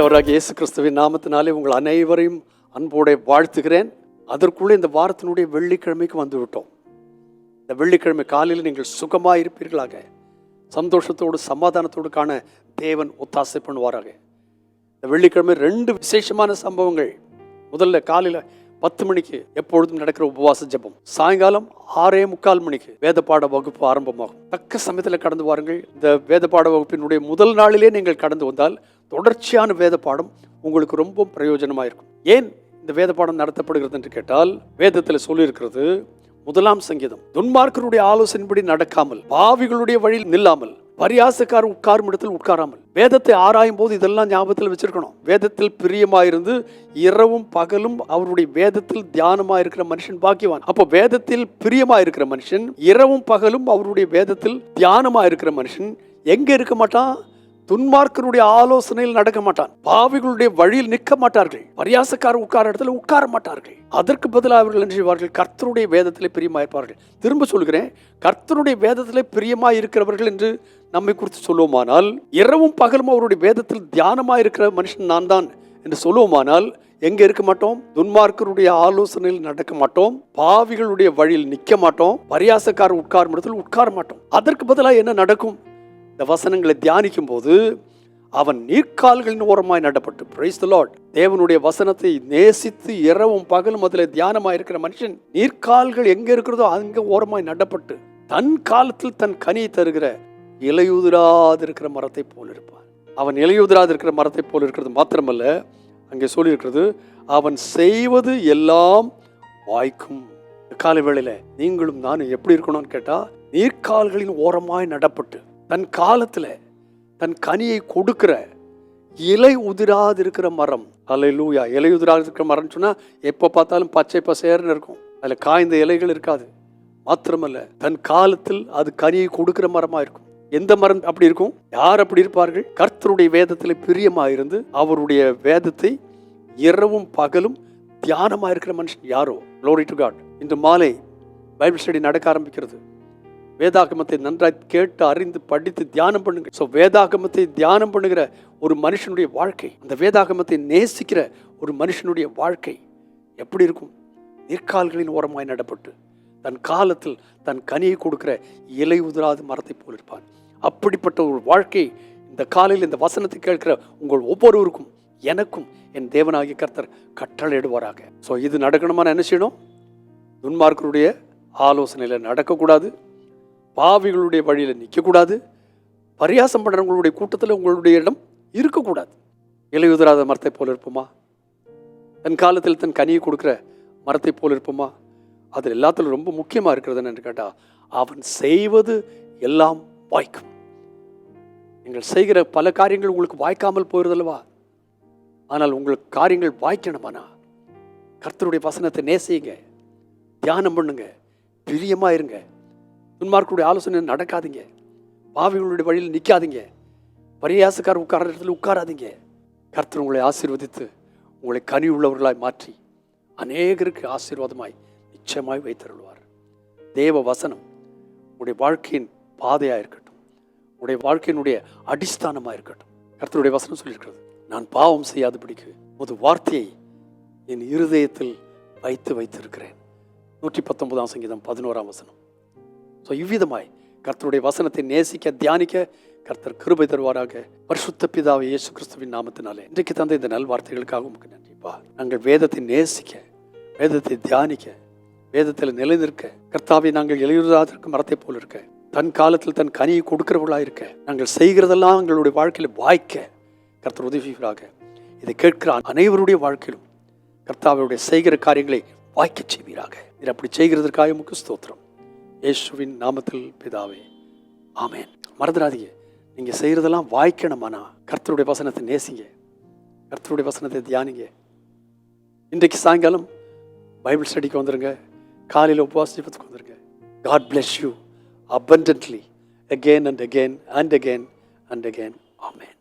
ஆண்டவராக இயேசு கிறிஸ்துவின் நாமத்தினாலே உங்கள் அனைவரையும் அன்போடு வாழ்த்துகிறேன். அதற்குள்ளே இந்த வாரத்தினுடைய வெள்ளிக்கிழமைக்கு வந்துவிட்டோம். இந்த வெள்ளிக்கிழமை காலையில் நீங்கள் சுகமாக இருப்பீர்களாக சந்தோஷத்தோடு சமாதானத்தோடு காண தேவன் ஒத்தாசை பண்ணுவாராக. இந்த வெள்ளிக்கிழமை ரெண்டு விசேஷமான சம்பவங்கள். முதல்ல காலையில் பத்து மணிக்கு எப்பொழுதும் நடக்கிற உபவாச ஜெபம். சாயங்காலம் ஆறே முக்கால் மணிக்கு வேத பாட வகுப்பு ஆரம்பமாகும். தக்க சமயத்தில் கடந்து வாருங்கள். இந்த வேத பாட வகுப்பினுடைய முதல் நாளிலே நீங்கள் கடந்து வந்தால் தொடர்ச்சியான வேத பாடம் உங்களுக்கு ரொம்ப பிரயோஜனமாக இருக்கும். ஏன் இந்த வேத பாடம் நடத்தப்படுகிறது என்று கேட்டால் வேதத்தில் சொல்லியிருக்கிறது முதலாம் சங்கீதம் துன்மார்க்கருடைய ஆலோசனைப்படி நடக்காமல் பாவிகளுடைய வழியில் நில்லாமல் பரியாசக்கார் உட்காரும் இடத்தில் உட்காராமல். வேதத்தை ஆராயும் போது இதெல்லாம் ஞாபகத்தில் வச்சிருக்கணும். வேதத்தில் பிரியமாயிருந்து இரவும் பகலும் அவருடைய வேதத்தில் தியானமா இருக்கிற மனுஷன் பாக்கியவான். அப்போ வேதத்தில் பிரியமா இருக்கிற மனுஷன் இரவும் பகலும் அவருடைய வேதத்தில் தியானமா இருக்கிற மனுஷன் எங்க இருக்க மாட்டான்? துன்மார்க்கருடைய ஆலோசனையில் நடக்க மாட்டான். பாவிகளுடைய வழியில் நிற்க மாட்டார்கள். பரியாசக்காரர் உட்கார இடத்துல உட்கார மாட்டார்கள். அதற்கு பதிலாக அவர்கள் என்ன செய்வார்கள்? கர்த்தருடைய வேதத்திலே பிரியமா இருப்பார்கள். திரும்ப சொல்கிறேன் கர்த்தருடைய வேதத்திலே பிரியமா இருக்கிறவர்கள் என்று நம்மை குறித்து சொல்லுவோமானால் இரவும் பகலும் அவருடைய வேதத்தில் தியானமா இருக்கிற மனுஷன் நான் தான் என்று சொல்லுவோமானால் எங்க இருக்க மாட்டோம்? துன்மார்க்கருடைய ஆலோசனையில் நடக்க மாட்டோம். பாவிகளுடைய வழியில் நிற்க மாட்டோம். பரியாசக்காரர் உட்காரும் இடத்தில் உட்கார மாட்டோம். அதற்கு பதிலாக என்ன நடக்கும்? இந்த வசனங்களை தியானிக்கும் போது அவன் நீர்க்கால்களின் ஓரமாய் நடப்பட்டு. பிரைஸ் லார்ட் தேவனுடைய வசனத்தை நேசித்து இரவும் பகலும் அதில் தியானமாக இருக்கிற மனுஷன் நீர்க்கால்கள் எங்கே இருக்கிறதோ அங்கே ஓரமாய் நடப்பட்டு தன் காலத்தில் தன் கனியை தருகிற இலையுதிராது இருக்கிற மரத்தை போல் இருப்பான். அவன் இலையுதிராது இருக்கிற மரத்தை போல் இருக்கிறது மாத்திரமல்ல அங்கே சொல்லியிருக்கிறது அவன் செய்வது எல்லாம் வாய்க்கும். காலை வேளையில் நீங்களும் நானும் எப்படி இருக்கணும்னு கேட்டால் நீர்க்கால்களின் ஓரமாய் நடப்பட்டு தன் காலத்தில் தன் கனியை கொடுக்கிற இலை உதிராது இருக்கிற மரம். அல்ல லூயா இலை உதிராது இருக்கிற மரம்னு சொன்னால் எப்போ பார்த்தாலும் பச்சை பசேர்னு இருக்கும். அதில் காய்ந்த இலைகள் இருக்காது. மாத்திரமல்ல தன் காலத்தில் அது கனியை கொடுக்கிற மரமாக இருக்கும். எந்த மரம் அப்படி இருக்கும்? யார் அப்படி இருப்பார்கள்? கர்த்தருடைய வேதத்தில் பிரியமாக இருந்து அவருடைய வேதத்தை இரவும் பகலும் தியானமாக இருக்கிற மனுஷன் யாரோ? லோரி டு காட் இன்று மாலை பைபிள் ஸ்டடி நடக்க ஆரம்பிக்கிறது. வேதாகமத்தை நன்றாய் கேட்டு அறிந்து படித்து தியானம் பண்ணுங்க ஸோ வேதாகமத்தை தியானம் பண்ணுகிற ஒரு மனுஷனுடைய வாழ்க்கை அந்த வேதாகமத்தை நேசிக்கிற ஒரு மனுஷனுடைய வாழ்க்கை எப்படி இருக்கும்? நீர்க்கால்களின் ஓரமாய் நடப்பட்டு தன் காலத்தில் தன் கனியை கொடுக்கிற இலை உதிராத மரத்தை போல் இருப்பான். அப்படிப்பட்ட ஒரு வாழ்க்கை இந்த காலையில் இந்த வசனத்தை கேட்கிற உங்கள் ஒவ்வொருவருக்கும் எனக்கும் என் தேவனாகிய கர்த்தர் கட்டளையிடுவாராக. ஸோ இது நடக்கணுமா என்ன செய்யணும்? துன்மார்க்கருடைய ஆலோசனையில் நடக்கக்கூடாது. பாவிகளுடைய வழியில் நிற்கக்கூடாது பரியாசம் பண்ணுறவங்களுடைய கூட்டத்தில் உங்களுடைய இடம் இருக்கக்கூடாது. இலையுதிராத மரத்தை போல் இருப்போமா? தன் காலத்தில் தன் கனியை கொடுக்குற மரத்தை போல் இருப்போமா? அது எல்லாத்திலும் ரொம்ப முக்கியமாக இருக்கிறது என்று கேட்டால் அவன் செய்வது எல்லாம் வாய்க்கும். நீங்கள் செய்கிற பல காரியங்கள் உங்களுக்கு வாய்க்காமல் போயிருதல்லவா? ஆனால் உங்களுக்கு காரியங்கள் வாய்க்கணுமானா? கர்த்தருடைய வசனத்தை நேசியுங்க. தியானம் பண்ணுங்க. பிரியமாக இருங்க. துன்மார்க்குடைய ஆலோசனை நடக்காதீங்க. பாவிகளுடைய வழியில் நிற்காதீங்க பரியாசக்கார உட்கார இடத்துல உட்காராதீங்க. கர்த்தர் உங்களை ஆசீர்வதித்து உங்களை கனி உள்ளவர்களாய் மாற்றி அநேகருக்கு ஆசீர்வாதமாய் நிச்சயமாய் வைத்தருள்வார். தேவ வசனம் உடைய வாழ்க்கையின் பாதையாக இருக்கட்டும். உடைய வாழ்க்கையினுடைய அடிஸ்தானமாக இருக்கட்டும். கர்த்தருடைய வசனம் சொல்லியிருக்கிறது நான் பாவம் செய்யாதபடிக்கு ஒரு வார்த்தையை என் இருதயத்தில் வைத்து வைத்திருக்கிறேன். நூற்றி பத்தொன்பதாம் சங்கீதம் பதினோராம் வசனம். ஸோ இவ்விதமாய் கர்த்தருடைய வசனத்தை நேசிக்க தியானிக்க கர்த்தர் கிருபை தருவாராக. பரிசுத்த பிதாவை இயேசு கிறிஸ்துவின் நாமத்தினாலே. இன்றைக்கு தந்த இந்த நல்வார்த்தைகளுக்காக உமக்கு நன்றிப்பா நாங்கள் வேதத்தை நேசிக்க வேதத்தை தியானிக்க வேதத்தில் நிலைநிற்க கர்த்தாவை நாங்கள் எழுதாதற்கு மரத்தை போல் இருக்க தன் காலத்தில் தன் கனியை கொடுக்கிறவர்களாக இருக்க நாங்கள் செய்கிறதெல்லாம் எங்களுடைய வாழ்க்கையில் வாய்க்க கர்த்தர் உதவிகளாக இதை கேட்கிற அனைவருடைய வாழ்க்கையிலும் கர்த்தாவுடைய செய்கிற காரியங்களை வாய்க்கச் செய்வீராக. இது அப்படி செய்கிறதற்காக முக்கிய ஸ்தோத்திரம். இயேசுவின் நாமத்தில் பிதாவே ஆமேன். மறந்துடாதீங்க. நீங்கள் செய்கிறதெல்லாம் வாய்க்கணுமானா? கர்த்தருடைய வசனத்தை நேசிங்க. கர்த்தருடைய வசனத்தை தியானிங்க. இன்றைக்கு சாயங்காலம் பைபிள் ஸ்டடிக்கு வந்துருங்க. காலையில் உபவாச ஜீபத்துக்கு வந்துருங்க. God bless you abundantly again and again and again and again amen.